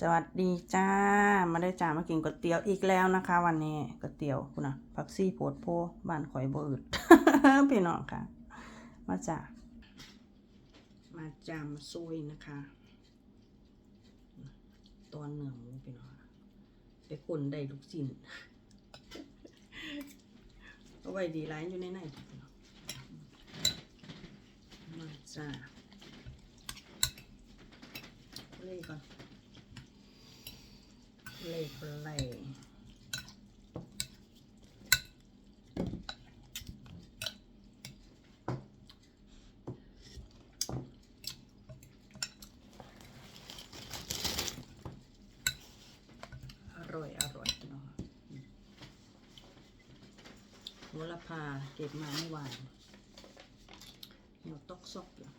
สวัสดีจ้า มาได้จ้ามากินก๋วยเตี๋ยวอีกแล้วนะคะ วันนี้ก๋วยเตี๋ยวคุณนะผักซี่โพดโพบ้านข่อยบ่อึดพี่น้องค่ะ มาจ้ามาจามาซุยนะคะ ตอนเหนือหมูพี่น้องไปคนได้ลูกชิ้นเอาไว้ดีไรอยู่ในในพี่น้องมาจ้าเล่ก่อน เล่เล่อร่อย อร่อยเนาะโหระพาเก็บมาเมื่อวานเดี๋ยวตอกซอกอยู่